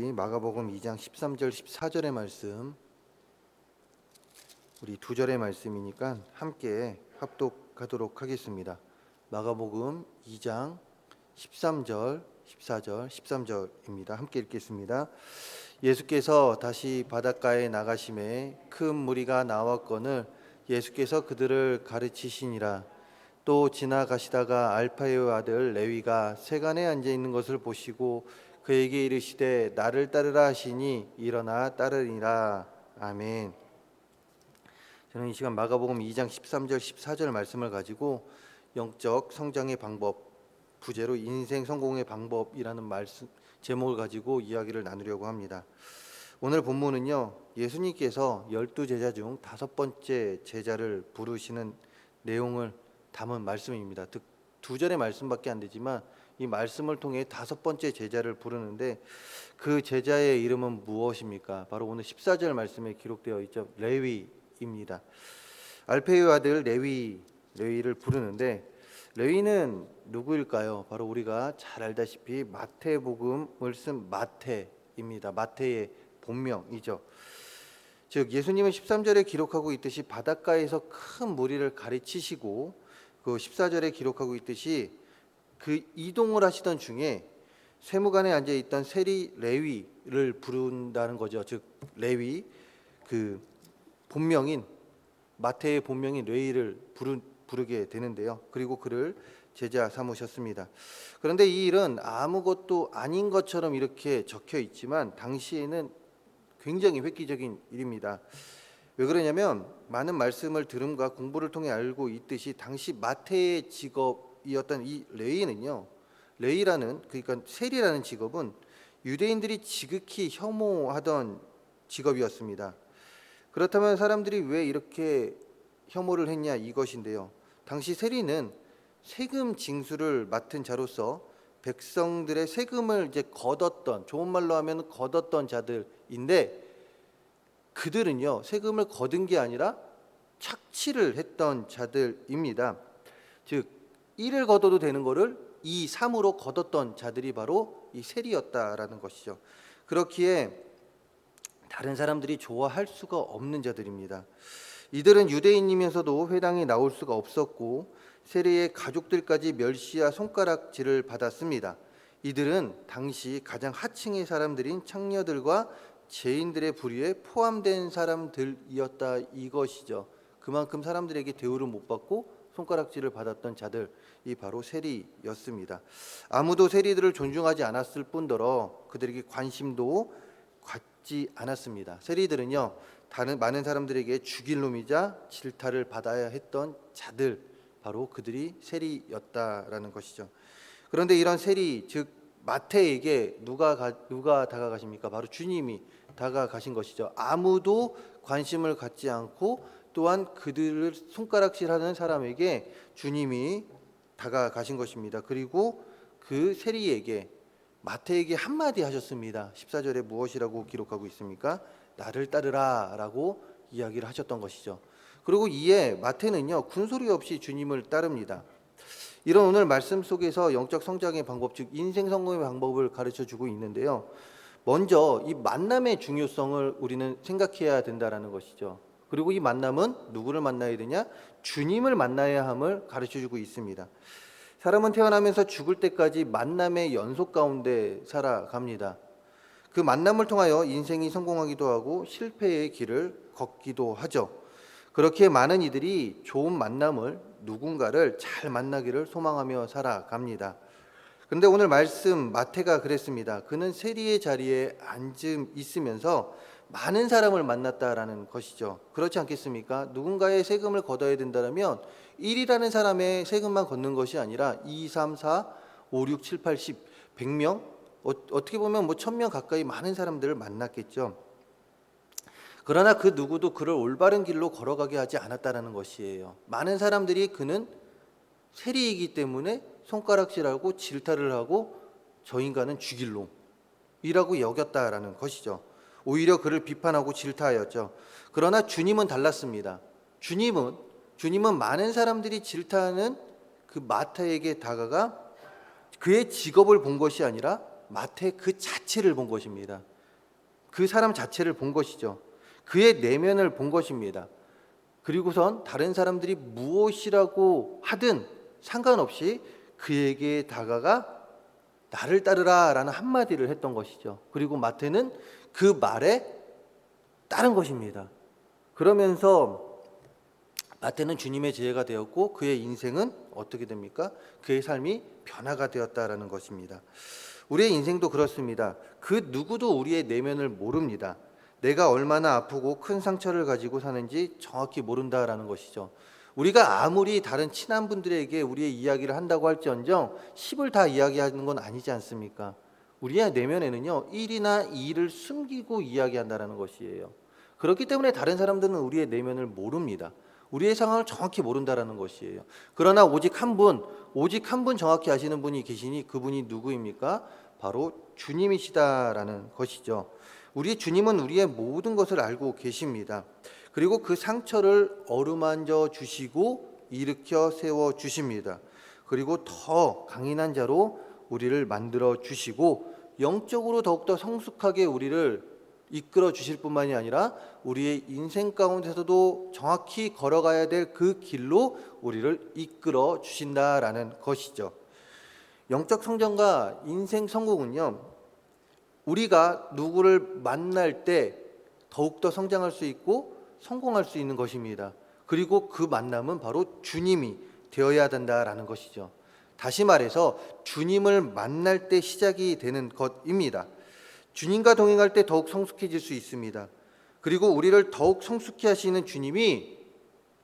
마가복음 2장 13절 14절의 말씀 우리 두 절의 말씀이니까 함께 합독하도록 하겠습니다. 마가복음 2장 13절 14절 13절입니다. 함께 읽겠습니다. 예수께서 다시 바닷가에 나가심에 큰 무리가 나왔거늘 예수께서 그들을 가르치시니라 또 지나가시다가 알파의 아들 레위가 세간에 앉아 있는 것을 보시고 그에게 이르시되 나를 따르라 하시니 일어나 따르니라 아멘. 저는 이 시간 마가복음 2장 13절 14절 말씀을 가지고 영적 성장의 방법 부제로 인생 성공의 방법이라는 말씀 제목을 가지고 이야기를 나누려고 합니다. 오늘 본문은요 예수님께서 열두 제자 중 다섯 번째 제자를 부르시는 내용을 담은 말씀입니다. 즉, 두 절의 말씀밖에 안 되지만 이 말씀을 통해 다섯 번째 제자를 부르는데 그 제자의 이름은 무엇입니까? 바로 오늘 14절 말씀에 기록되어 있죠. 레위입니다. 알페의 아들 레위 레위를 부르는데 레위는 누구일까요? 바로 우리가 잘 알다시피 마태복음을 쓴 마태입니다. 마태의 본명이죠. 즉 예수님은 13절에 기록하고 있듯이 바닷가에서 큰 무리를 가르치시고 그 14절에 기록하고 있듯이 그 이동을 하시던 중에 세무관에 앉아 있던 세리 레위를 부른다는 거죠. 즉 레위 그 본명인 마태의 본명인 레위를 부르, 부르게 되는데요. 그리고 그를 제자 삼으셨습니다. 그런데 이 일은 아무것도 아닌 것처럼 이렇게 적혀 있지만 당시에는 굉장히 획기적인 일입니다. 왜 그러냐면 많은 말씀을 들음과 공부를 통해 알고 있듯이 당시 마태의 직업 이었던 이 레이는요. 레이라는 그러니까 세리라는 직업은 유대인들이 지극히 혐오하던 직업이었습니다. 그렇다면 사람들이 왜 이렇게 혐오를 했냐 이것인데요. 당시 세리는 세금 징수를 맡은 자로서 백성들의 세금을 이제 걷었던 좋은 말로 하면 걷었던 자들인데 그들은요 세금을 거둔 게 아니라 착취를 했던 자들입니다. 즉 1을 걷어도 되는 거를 2, 3으로 걷었던 자들이 바로 이 세리였다라는 것이죠. 그렇기에 다른 사람들이 좋아할 수가 없는 자들입니다. 이들은 유대인이면서도 회당에 나올 수가 없었고 세리의 가족들까지 멸시와 손가락질을 받았습니다. 이들은 당시 가장 하층의 사람들인 창녀들과 죄인들의 부류에 포함된 사람들이었다 이것이죠. 그만큼 사람들에게 대우를 못 받고 손가락질을 받았던 자들이 바로 세리였습니다. 아무도 세리들을 존중하지 않았을 뿐더러 그들에게 관심도 갖지 않았습니다. 세리들은요 다른 많은 사람들에게 죽일 놈이자 질타를 받아야 했던 자들 바로 그들이 세리였다라는 것이죠. 그런데 이런 세리 즉 마태에게 누가 가, 누가 다가가십니까? 바로 주님이 다가가신 것이죠. 아무도 관심을 갖지 않고 또한 그들을 손가락질하는 사람에게 주님이 다가가신 것입니다. 그리고 그 세리에게 마태에게 한마디 하셨습니다. 14절에 무엇이라고 기록하고 있습니까? 나를 따르라라고 이야기를 하셨던 것이죠. 그리고 이에 마태는요 군소리 없이 주님을 따릅니다. 이런 오늘 말씀 속에서 영적 성장의 방법 즉 인생 성공의 방법을 가르쳐 주고 있는데요. 먼저 이 만남의 중요성을 우리는 생각해야 된다라는 것이죠. 그리고 이 만남은 누구를 만나야 되냐? 주님을 만나야 함을 가르쳐 주고 있습니다. 사람은 태어나면서 죽을 때까지 만남의 연속 가운데 살아갑니다. 그 만남을 통하여 인생이 성공하기도 하고 실패의 길을 걷기도 하죠. 그렇게 많은 이들이 좋은 만남을 누군가를 잘 만나기를 소망하며 살아갑니다. 그런데 오늘 말씀 마태가 그랬습니다. 그는 세리의 자리에 앉음 있으면서 많은 사람을 만났다라는 것이죠. 그렇지 않겠습니까? 누군가의 세금을 걷어야 된다면 1이라는 사람의 세금만 걷는 것이 아니라 2, 3, 4, 5, 6, 7, 8, 10, 100명 어, 어떻게 보면 뭐 1000명 가까이 많은 사람들을 만났겠죠. 그러나 그 누구도 그를 올바른 길로 걸어가게 하지 않았다라는 것이에요. 많은 사람들이 그는 세리이기 때문에 손가락질하고 질타를 하고 저 인간은 죽일 놈이라고 여겼다라는 것이죠. 오히려 그를 비판하고 질타하였죠. 그러나 주님은 달랐습니다. 주님은 주님은 많은 사람들이 질타하는 그 마태에게 다가가 그의 직업을 본 것이 아니라 마태 그 자체를 본 것입니다. 그 사람 자체를 본 것이죠. 그의 내면을 본 것입니다. 그리고선 다른 사람들이 무엇이라고 하든 상관없이 그에게 다가가 나를 따르라 라는 한마디를 했던 것이죠. 그리고 마태는 그 말에 따른 것입니다. 그러면서 마태는 주님의 제자가 되었고 그의 인생은 어떻게 됩니까? 그의 삶이 변화가 되었다라는 것입니다. 우리의 인생도 그렇습니다. 그 누구도 우리의 내면을 모릅니다. 내가 얼마나 아프고 큰 상처를 가지고 사는지 정확히 모른다라는 것이죠. 우리가 아무리 다른 친한 분들에게 우리의 이야기를 한다고 할지언정 10을 다 이야기하는 건 아니지 않습니까? 우리의 내면에는요, 1이나 2를 숨기고 이야기한다라는 것이에요. 그렇기 때문에 다른 사람들은 우리의 내면을 모릅니다. 우리의 상황을 정확히 모른다라는 것이에요. 그러나 오직 한 분, 오직 한 분 정확히 아시는 분이 계시니 그분이 누구입니까? 바로 주님이시다라는 것이죠. 우리 주님은 우리의 모든 것을 알고 계십니다. 그리고 그 상처를 어루만져 주시고 일으켜 세워 주십니다. 그리고 더 강인한 자로 우리를 만들어 주시고 영적으로 더욱더 성숙하게 우리를 이끌어 주실 뿐만이 아니라 우리의 인생 가운데서도 정확히 걸어가야 될 그 길로 우리를 이끌어 주신다라는 것이죠. 영적 성장과 인생 성공은요. 우리가 누구를 만날 때 더욱더 성장할 수 있고 성공할 수 있는 것입니다. 그리고 그 만남은 바로 주님이 되어야 된다라는 것이죠. 다시 말해서 주님을 만날 때 시작이 되는 것입니다. 주님과 동행할 때 더욱 성숙해질 수 있습니다. 그리고 우리를 더욱 성숙해 하시는 주님이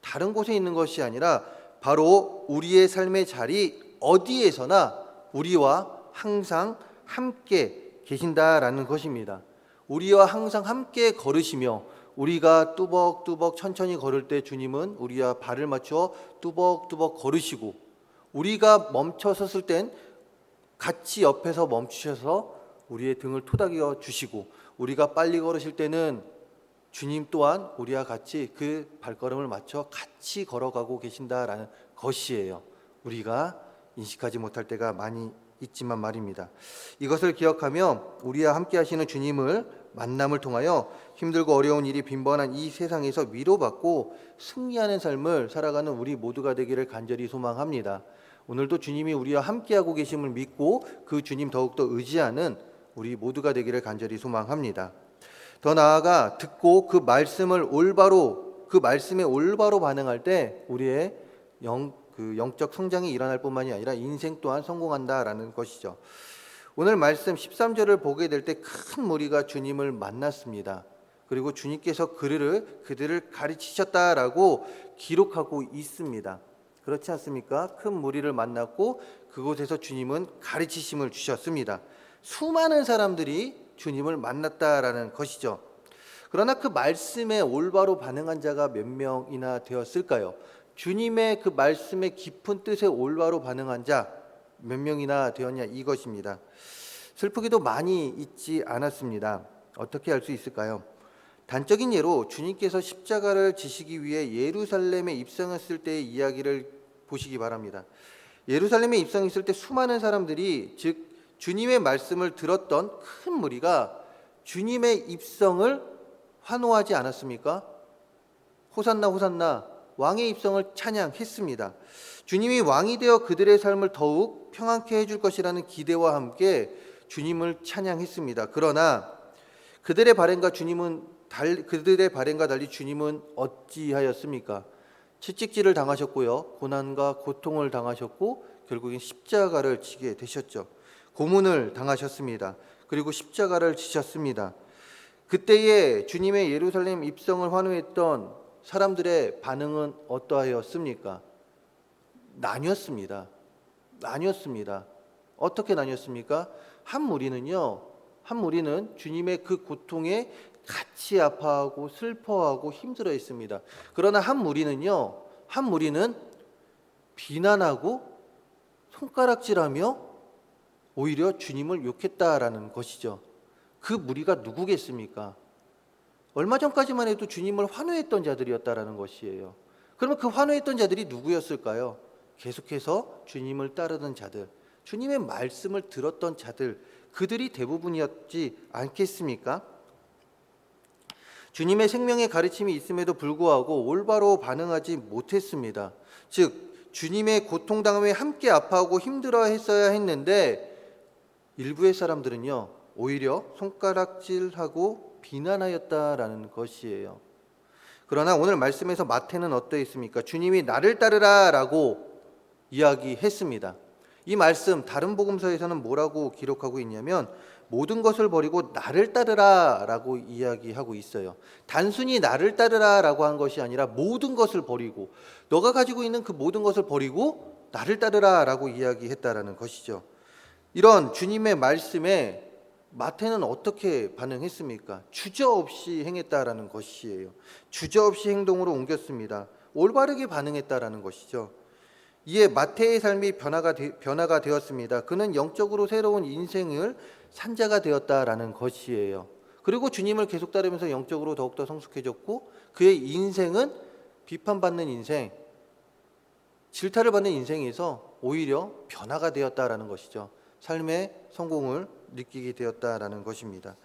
다른 곳에 있는 것이 아니라 바로 우리의 삶의 자리 어디에서나 우리와 항상 함께 계신다라는 것입니다. 우리와 항상 함께 걸으시며 우리가 뚜벅뚜벅 천천히 걸을 때 주님은 우리와 발을 맞춰 뚜벅뚜벅 걸으시고 우리가 멈춰 섰을 땐 같이 옆에서 멈추셔서 우리의 등을 토닥여 주시고 우리가 빨리 걸으실 때는 주님 또한 우리와 같이 그 발걸음을 맞춰 같이 걸어가고 계신다라는 것이에요. 우리가 인식하지 못할 때가 많이 있지만 말입니다. 이것을 기억하며 우리와 함께 하시는 주님을 만남을 통하여 힘들고 어려운 일이 빈번한 이 세상에서 위로받고 승리하는 삶을 살아가는 우리 모두가 되기를 간절히 소망합니다. 오늘도 주님이 우리와 함께하고 계심을 믿고 그 주님 더욱더 의지하는 우리 모두가 되기를 간절히 소망합니다. 더 나아가 듣고 그 말씀을 올바로 그 말씀에 올바로 반응할 때 우리의 영, 그 영적 성장이 일어날 뿐만이 아니라 인생 또한 성공한다라는 것이죠. 오늘 말씀 13절을 보게 될 때 큰 무리가 주님을 만났습니다. 그리고 주님께서 그들을 그들을 가르치셨다라고 기록하고 있습니다. 그렇지 않습니까? 큰 무리를 만났고 그곳에서 주님은 가르치심을 주셨습니다. 수많은 사람들이 주님을 만났다라는 것이죠. 그러나 그 말씀에 올바로 반응한 자가 몇 명이나 되었을까요? 주님의 그 말씀의 깊은 뜻에 올바로 반응한 자 몇 명이나 되었냐 이것입니다. 슬프게도 많이 있지 않았습니다. 어떻게 알 수 있을까요? 단적인 예로 주님께서 십자가를 지시기 위해 예루살렘에 입성했을 때의 이야기를 보시기 바랍니다. 예루살렘에 입성했을 때 수많은 사람들이 즉 주님의 말씀을 들었던 큰 무리가 주님의 입성을 환호하지 않았습니까? 호산나 호산나 왕의 입성을 찬양했습니다. 주님이 왕이 되어 그들의 삶을 더욱 평안케 해줄 것이라는 기대와 함께 주님을 찬양했습니다. 그러나 그들의 발행과 주님은 달, 그들의 발행과 달리 주님은 어찌하였습니까? 채찍질을 당하셨고요, 고난과 고통을 당하셨고 결국엔 십자가를 지게 되셨죠. 고문을 당하셨습니다. 그리고 십자가를 지셨습니다. 그때에 주님의 예루살렘 입성을 환호했던 사람들의 반응은 어떠하였습니까? 나뉘었습니다. 나뉘었습니다. 어떻게 나뉘었습니까? 한 무리는요, 한 무리는 주님의 그 고통에 같이 아파하고 슬퍼하고 힘들어 했습니다. 그러나 한 무리는요, 한 무리는 비난하고 손가락질하며 오히려 주님을 욕했다라는 것이죠. 그 무리가 누구겠습니까? 얼마 전까지만 해도 주님을 환호했던 자들이었다라는 것이에요. 그러면 그 환호했던 자들이 누구였을까요? 계속해서 주님을 따르던 자들, 주님의 말씀을 들었던 자들, 그들이 대부분이었지 않겠습니까? 주님의 생명의 가르침이 있음에도 불구하고 올바로 반응하지 못했습니다. 즉 주님의 고통당함에 함께 아파하고 힘들어 했어야 했는데 일부의 사람들은요 오히려 손가락질하고 비난하였다라는 것이에요. 그러나 오늘 말씀에서 마태는 어떠했습니까? 주님이 나를 따르라라고 이야기했습니다. 이 말씀 다른 복음서에서는 뭐라고 기록하고 있냐면 모든 것을 버리고 나를 따르라라고 이야기하고 있어요. 단순히 나를 따르라라고 한 것이 아니라 모든 것을 버리고 너가 가지고 있는 그 모든 것을 버리고 나를 따르라라고 이야기했다라는 것이죠. 이런 주님의 말씀에 마태는 어떻게 반응했습니까? 주저없이 행했다라는 것이에요. 주저없이 행동으로 옮겼습니다. 올바르게 반응했다라는 것이죠. 이에 마태의 삶이 변화가 되, 변화가 되었습니다. 그는 영적으로 새로운 인생을 산 자가 되었다라는 것이에요. 그리고 주님을 계속 따르면서 영적으로 더욱더 성숙해졌고 그의 인생은 비판받는 인생, 질타를 받는 인생에서 오히려 변화가 되었다라는 것이죠. 삶의 성공을 느끼게 되었다라는 것입니다.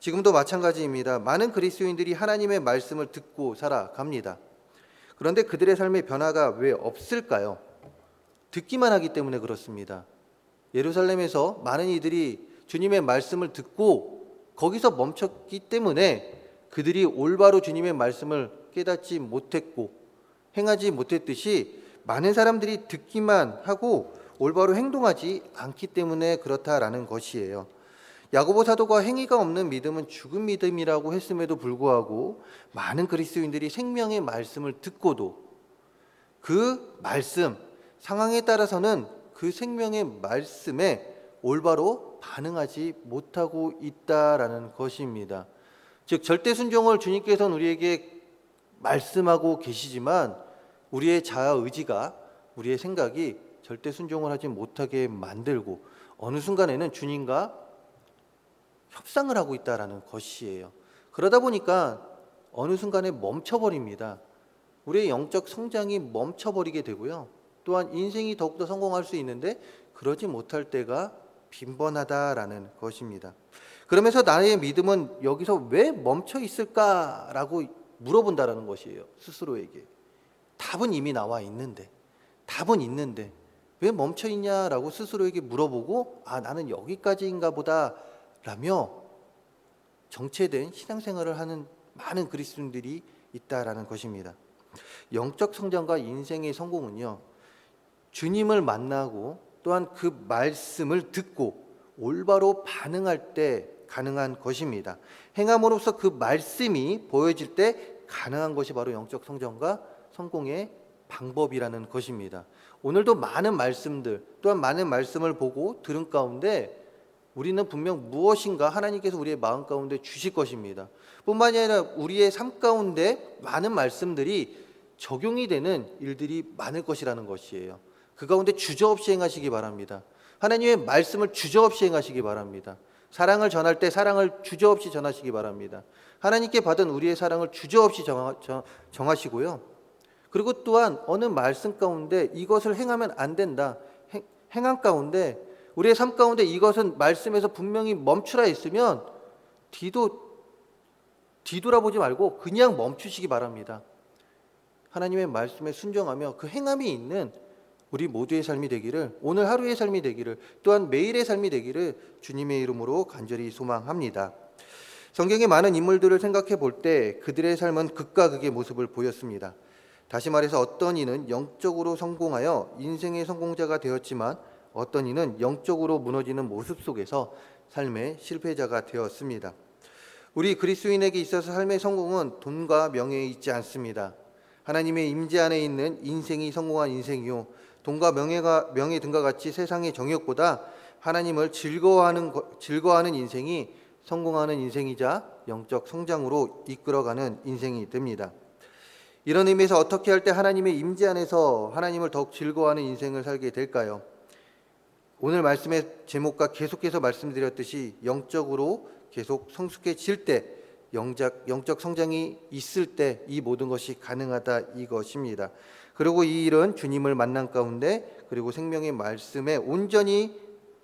지금도 마찬가지입니다. 많은 그리스도인들이 하나님의 말씀을 듣고 살아갑니다. 그런데 그들의 삶의 변화가 왜 없을까요? 듣기만 하기 때문에 그렇습니다. 예루살렘에서 많은 이들이 주님의 말씀을 듣고 거기서 멈췄기 때문에 그들이 올바로 주님의 말씀을 깨닫지 못했고 행하지 못했듯이 많은 사람들이 듣기만 하고 올바로 행동하지 않기 때문에 그렇다라는 것이에요. 야고보 사도가 행위가 없는 믿음은 죽은 믿음이라고 했음에도 불구하고 많은 그리스도인들이 생명의 말씀을 듣고도 그 말씀 상황에 따라서는 그 생명의 말씀에 올바로 반응하지 못하고 있다라는 것입니다. 즉 절대 순종을 주님께서는 우리에게 말씀하고 계시지만 우리의 자아 의지가 우리의 생각이 절대 순종을 하지 못하게 만들고 어느 순간에는 주님과 협상을 하고 있다라는 것이에요. 그러다 보니까 어느 순간에 멈춰버립니다. 우리의 영적 성장이 멈춰버리게 되고요. 또한 인생이 더욱더 성공할 수 있는데 그러지 못할 때가 빈번하다라는 것입니다. 그러면서 나의 믿음은 여기서 왜 멈춰 있을까라고 물어본다라는 것이에요. 스스로에게. 답은 이미 나와 있는데, 답은 있는데 왜 멈춰 있냐라고 스스로에게 물어보고 아 나는 여기까지인가 보다라며 정체된 신앙생활을 하는 많은 그리스도인들이 있다라는 것입니다. 영적 성장과 인생의 성공은요. 주님을 만나고 또한 그 말씀을 듣고 올바로 반응할 때 가능한 것입니다. 행함으로써 그 말씀이 보여질 때 가능한 것이 바로 영적 성장과 성공의 방법이라는 것입니다. 오늘도 많은 말씀들 또한 많은 말씀을 보고 들은 가운데 우리는 분명 무엇인가 하나님께서 우리의 마음 가운데 주실 것입니다. 뿐만이 아니라 우리의 삶 가운데 많은 말씀들이 적용이 되는 일들이 많을 것이라는 것이에요. 그 가운데 주저없이 행하시기 바랍니다. 하나님의 말씀을 주저없이 행하시기 바랍니다. 사랑을 전할 때 사랑을 주저없이 전하시기 바랍니다. 하나님께 받은 우리의 사랑을 주저없이 정하, 정하 시고요. 그리고 또한 어느 말씀 가운데 이것을 행하면 안 된다. 행, 행한 가운데 우리의 삶 가운데 이것은 말씀에서 분명히 멈추라 했으면 뒤도 뒤돌아보지 말고 그냥 멈추시기 바랍니다. 하나님의 말씀에 순종하며 그 행함이 있는 우리 모두의 삶이 되기를 오늘 하루의 삶이 되기를 또한 매일의 삶이 되기를 주님의 이름으로 간절히 소망합니다. 성경의 많은 인물들을 생각해 볼 때 그들의 삶은 극과 극의 모습을 보였습니다. 다시 말해서 어떤 이는 영적으로 성공하여 인생의 성공자가 되었지만 어떤 이는 영적으로 무너지는 모습 속에서 삶의 실패자가 되었습니다. 우리 그리스도인에게 있어서 삶의 성공은 돈과 명예에 있지 않습니다. 하나님의 임재 안에 있는 인생이 성공한 인생이요 돈과 명예가 명예 등과 같이 세상의 정욕보다 하나님을 즐거워하는 즐거워하는 인생이 성공하는 인생이자 영적 성장으로 이끌어가는 인생이 됩니다. 이런 의미에서 어떻게 할 때 하나님의 임재 안에서 하나님을 더욱 즐거워하는 인생을 살게 될까요? 오늘 말씀의 제목과 계속해서 말씀드렸듯이 영적으로 계속 성숙해질 때 영적, 영적 성장이 있을 때 이 모든 것이 가능하다 이것입니다. 그리고 이 일은 주님을 만난 가운데 그리고 생명의 말씀에 온전히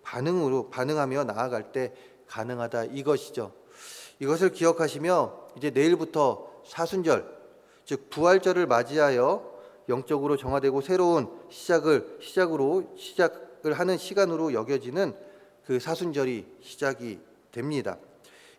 반응으로 반응하며 나아갈 때 가능하다 이것이죠. 이것을 기억하시며 이제 내일부터 사순절 즉 부활절을 맞이하여 영적으로 정화되고 새로운 시작을 시작으로 시작을 하는 시간으로 여겨지는 그 사순절이 시작이 됩니다.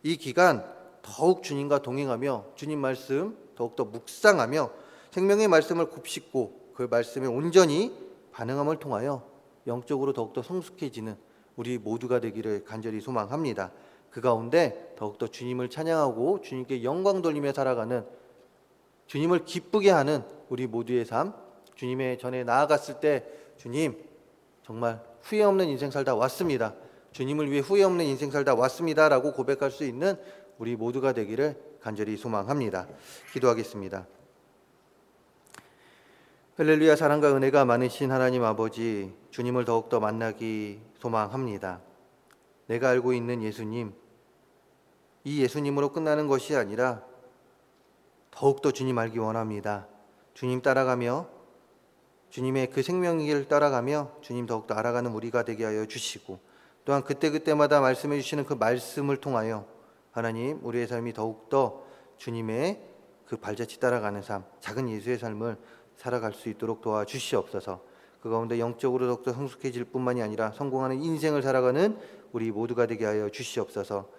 이 기간 더욱 주님과 동행하며 주님 말씀 더욱더 묵상하며 생명의 말씀을 곱씹고 그 말씀에 온전히 반응함을 통하여 영적으로 더욱더 성숙해지는 우리 모두가 되기를 간절히 소망합니다. 그 가운데 더욱더 주님을 찬양하고 주님께 영광 돌리며 살아가는 주님을 기쁘게 하는 우리 모두의 삶, 주님의 전에 나아갔을 때 주님 정말 후회 없는 인생 살다 왔습니다. 주님을 위해 후회 없는 인생 살다 왔습니다라고 고백할 수 있는 우리 모두가 되기를 간절히 소망합니다. 기도하겠습니다. 할렐루야 사랑과 은혜가 많으신 하나님 아버지 주님을 더욱더 만나기 소망합니다. 내가 알고 있는 예수님 이 예수님으로 끝나는 것이 아니라 더욱더 주님 알기 원합니다. 주님 따라가며 주님의 그 생명의 길을 따라가며 주님 더욱더 알아가는 우리가 되게 하여 주시고 또한 그때그때마다 말씀해 주시는 그 말씀을 통하여 하나님 우리의 삶이 더욱더 주님의 그 발자취 따라가는 삶 작은 예수의 삶을 살아갈 수 있도록 도와주시옵소서 그 가운데 영적으로 더욱더 성숙해질 뿐만이 아니라 성공하는 인생을 살아가는 우리 모두가 되게 하여 주시옵소서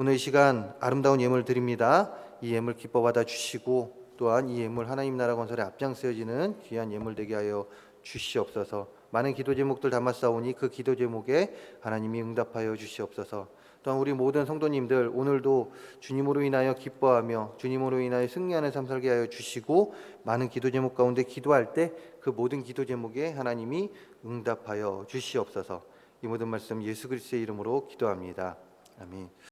오늘 이 시간 아름다운 예물 드립니다. 이 예물 기뻐 받아 주시고 또한 이 예물 하나님 나라 건설에 앞장서지는 귀한 예물 되게 하여 주시옵소서. 많은 기도 제목들 담았사오니 그 기도 제목에 하나님이 응답하여 주시옵소서. 또한 우리 모든 성도님들 오늘도 주님으로 인하여 기뻐하며 주님으로 인하여 승리하는 삶 살게 하여 주시고 많은 기도 제목 가운데 기도할 때 그 모든 기도 제목에 하나님이 응답하여 주시옵소서. 이 모든 말씀 예수 그리스도의 이름으로 기도합니다. 아멘.